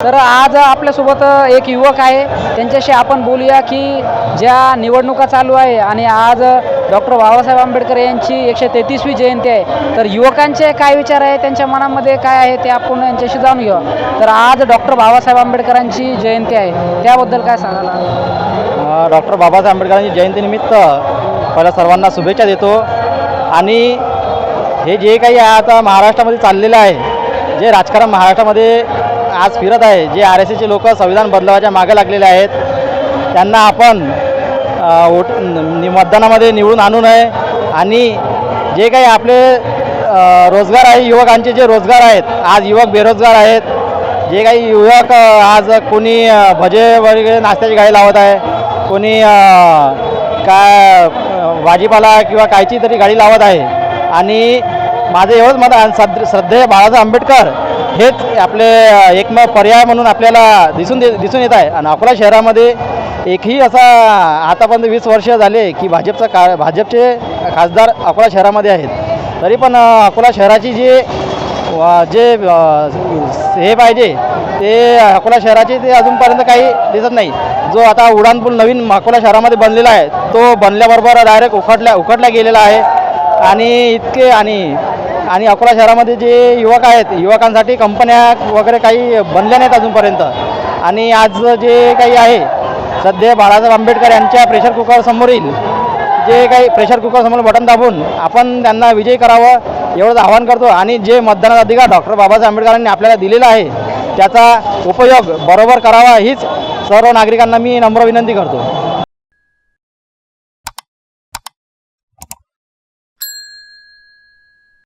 तर आज आपल्यासोबत एक युवक आहे. त्यांच्याशी आपण बोलूया की ज्या निवडणुका चालू आहे आणि आज डॉक्टर बाबासाहेब आंबेडकर यांची एकशे तेहतीसवी जयंती आहे. तर युवकांचे काय विचार आहे? त्यांच्या मनामध्ये काय आहे ते आपण यांच्याशी जाणून घेऊ तर आज डॉक्टर बाबासाहेब आंबेडकरांची जयंती आहे. त्याबद्दल काय सांगाल डॉक्टर बाबासाहेब आंबेडकरांची जयंतीनिमित्त पहिला सर्वांना शुभेच्छा देतो. आणि हे जे काही आता महाराष्ट्रामध्ये चाललेलं आहे जे राजकारण महाराष्ट्रामध्ये आज फिरत आहे. जे आर एस एसचे लोक संविधान बदलावाच्या मागे लागलेले आहेत त्यांना आपण वोट नि- मतदानामध्ये निवडून आणू नये. आणि जे काही आपले रोजगार आहे युवकांचे जे रोजगार आहेत आज युवक बेरोजगार आहेत. जे काही युवक आज कोणी भजे वगैरे नाश्त्याची गाडी लावत आहे कोणी काय भाजीपाला किंवा कायची तरी गाडी लावत आहे. आणि माझं एवढंच मत आहे श्रद्ध श्रद्धेय बाळासाहेब आंबेडकर हेच आपले एकमेव पर्याय म्हणून आपल्याला दिसून दे दिसून येत आहे. आणि अकोला शहरामध्ये एकही असा आतापर्यंत वीस वर्ष झाले की भाजपचा का भाजपचे खासदार अकोला शहरामध्ये आहेत. तरी पण अकोला शहराची जे जे हे पाहिजे ते अकोला शहराचे ते अजूनपर्यंत काही दिसत नाही. जो आता उड्डाणपूल नवीन अकोला शहरामध्ये बनलेला आहे तो बनल्याबरोबर डायरेक्ट उखडल्या उखडला गेलेला आहे. आणि इतके आणि आणि अकोला शहरामध्ये जे युवक आहेत युवकांसाठी कंपन्या वगैरे काही बनल्या नाहीत अजूनपर्यंत. आणि आज जे काही आहे सध्या बाळासाहेब आंबेडकर यांच्या प्रेशर कुकरसमोरील जे काही प्रेशर कुकरसमोर बटन दाबून आपण त्यांना विजयी करावं एवढंच आवाहन करतो. आणि जे मतदानाचा अधिकार डॉक्टर बाबासाहेब आंबेडकरांनी आपल्याला दिलेला आहे त्याचा उपयोग बरोबर करावा हीच सर्व नागरिकांना मी नम्र विनंती करतो.